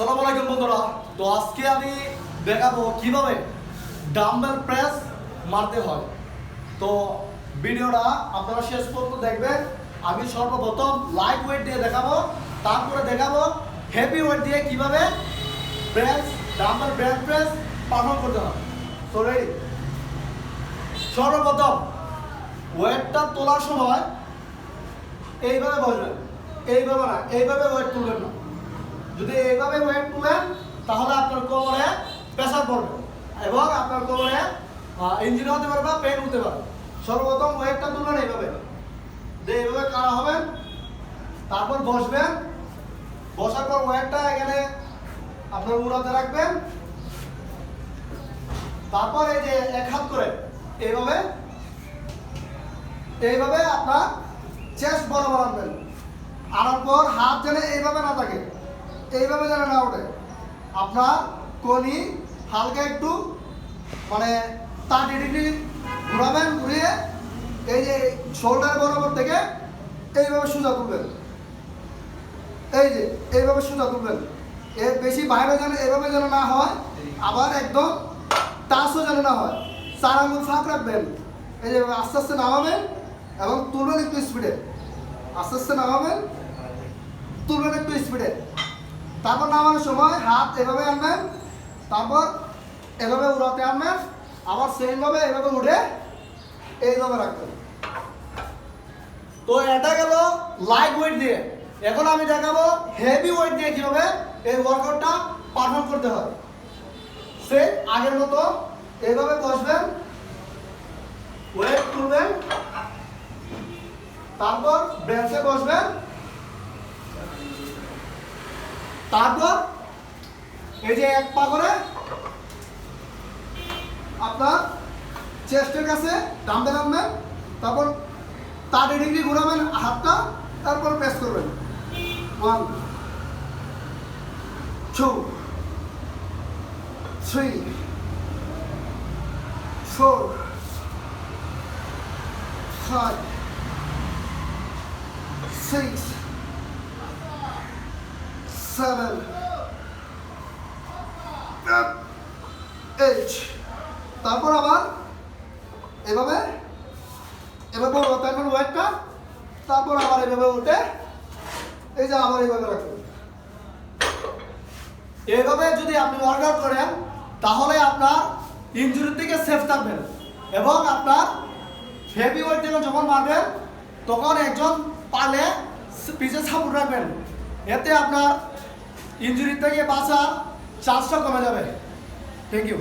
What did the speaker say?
সালাম আলাইকুম বন্ধুরা। তো আজকে আমি দেখাবো কীভাবে ডাম্বেল প্রেস মারতে হয়। তো ভিডিওটা আপনারা শেষ পর্যন্ত দেখবেন। আমি সর্বপ্রথম লাইট ওয়েট দিয়ে দেখাবো। তারপরে দেখাবো হেভি ওয়েট দিয়ে কীভাবে প্রেস ডাম্বেল ব্রেন প্রেস পারফর্ম করতে হয়। তো রেডি সর্বপ্রথম ওয়েটটা তোলার সময় এইভাবে বসবেন। এইভাবে না, এইভাবে ওয়েট তুলবেন না। যদি এইভাবে ওয়েট তুলেন, তাহলে আপনার কোমরে প্রেসার পড়বে এবং আপনার কোমরে ইঞ্জিন হতে পারে বা পেন হতে পারে। সর্বপ্রথম ওয়েটটা তুলবেন এইভাবে। যে এইভাবে কারা হবেন, তারপর বসবেন। বসার পর ওয়েটটা এখানে আপনার উড়াতে রাখবেন। তারপর এই যে এক হাত করে এইভাবে এইভাবে আপনার চেস্ট বরাবর আনবেন। আনার পর হাত যেন এইভাবে না থাকে। এইভাবে যেন না ওঠে? আপনার কনি হালকা একটু মানে থার্টি ডিগ্রি ঘুরাবেন, ঘুরিয়ে এই যে শোল্ডার বরাবর থেকে এইভাবে সোজা তুলবেন। এই যে এইভাবে সোজা তুলবেন। এর বেশি বাইরে যেন এইভাবে যেন না হয়, আবার একদম টাচও যেন না হয়। চার আঙুল ফাঁক রাখবেন। এই যে আস্তে আস্তে নামাবেন এবং তুলবেন একটু স্পিডে আস্তে আস্তে নামাবেন। তুলবেন একটু স্পিডে তারপর নামানোর সময় হাত এভাবে আনবেন, তারপর এভাবে উড়াতে আনবেন, আবার সেমভাবে এভাবে উঠে এইভাবে রাখবেন। তো এটা গেল লাইট ওয়েট দিয়ে। এখন আমি দেখাবো হেভি ওয়েট দিয়ে কীভাবে এই ওয়ার্কআউটটা পারফর্ম করতে হয়। সে আগের মতো এইভাবে বসবেন ওয়েট তুলবেন, তারপর বেঞ্চে বসবেন তারপর এই যে এক পা করে আপনার চেস্টের কাছে ডাম্বেল নামবেন, তারপর থার্টি ডিগ্রি ঘুরাবেন হাতটা, তারপর প্রেস করবেন। One two three four five six seven, eight. তারপর আবার এভাবে এভাবে তারপর ওয়েটটা তারপর আবার এভাবে উঠে এই যে আবার এইভাবে রাখবেন এইভাবে যদি আপনি ওয়ার্কআউট করেন তাহলে আপনার ইঞ্জুরি থেকে সেফ থাকবেন। এবং আপনার হেভি ওয়েট থেকে যখন মারবেন তখন একজন পালে পিছিয়ে সাপোর্ট রাখবেন। এতে আপনার ইঞ্জুরি থেকে বাঁচার চান্সটা কমে যাবে। Thank you